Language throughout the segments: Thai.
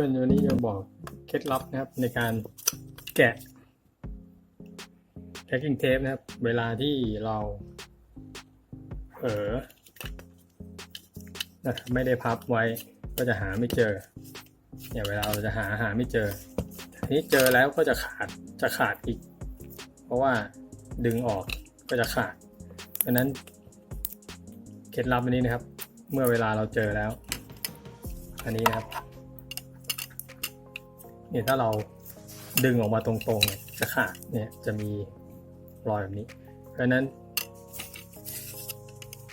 พื่อนวันนี้จะบอกเคล็ดลับนะครับในการแกะ packing tape นะครับ เวลาที่เราเออนะไม่ได้พับไว้ก็จะหาไม่เจอเนี่ยเวลาเราจะหาหาไม่เจอทีนี้เจอแล้วก็จะขาดจะขาดอีก เพราะว่าดึงออกก็จะขาดดังนั้นเคล็ดลับอันนี้นะครับ เมื่อเวลาเราเจอแล้ว อันนี้นะครับ เนี่ยถ้าเราดึงออกมาตรงๆเนี่ยจะขาดเนี่ยจะมีรอยแบบนี้ เพราะนั้น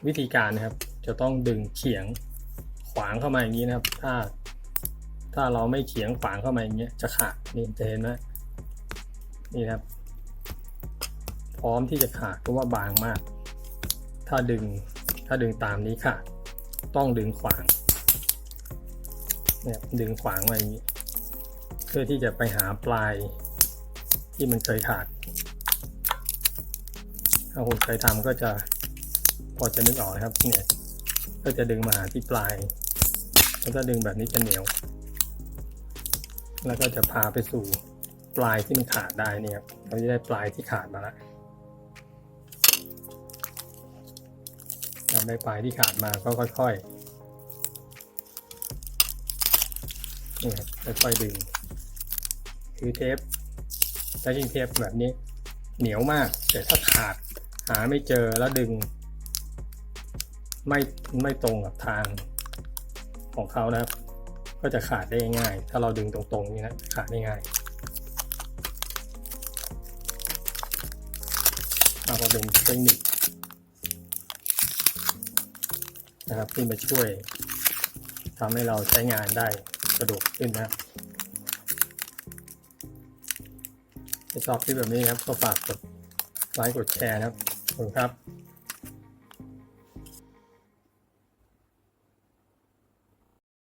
วิธีการนะครับจะต้องดึงเฉียงขวางเข้ามาอย่างนี้นะครับ ถ้าถ้าเราไม่เฉียงขวางเข้ามาอย่างเงี้ยจะขาดนี่จะเห็นไหมนี่นะครับ พร้อมที่จะขาดเพราะว่าบางมาก ถ้าดึงถ้าดึงตามนี้ขาดต้องดึงขวางเนี่ยดึงขวางไว้อย่างนี้ เพื่อที่จะไปหาปลายที่มันเคยขาด ถ้าคนเคยทำก็จะพอจะนึกออกนะครับเนี่ยก็จะดึงมาหาที่ปลาย แล้วก็ดึงแบบนี้จะเหนียว แล้วก็จะพาไปสู่ปลายที่มันขาดได้เนี่ยครับเราจะได้ปลายที่ขาดมาแล้วได้ปลายที่ขาดมาก็ค่อยๆนี่ครับค่อยๆดึง คือเทปแพคกิ้งเทปแบบนี้ เหนียวมาก แต่ถ้าขาดหาไม่เจอแล้วดึง ไม่ไม่ตรงกับทางของเขานะครับ ก็จะขาดได้ง่าย ถ้าเราดึงตรงๆนี่นะขาดได้ง่ายเราก็เป็นเทคนิคนะครับที่มาช่วยทำให้เราใช้งานได้สะดวกขึ้นนะครับ ชอบคลิปแบบนี้ครับ ก็ฝากกดไลค์กดแชร์นะครับขอบคุณครับ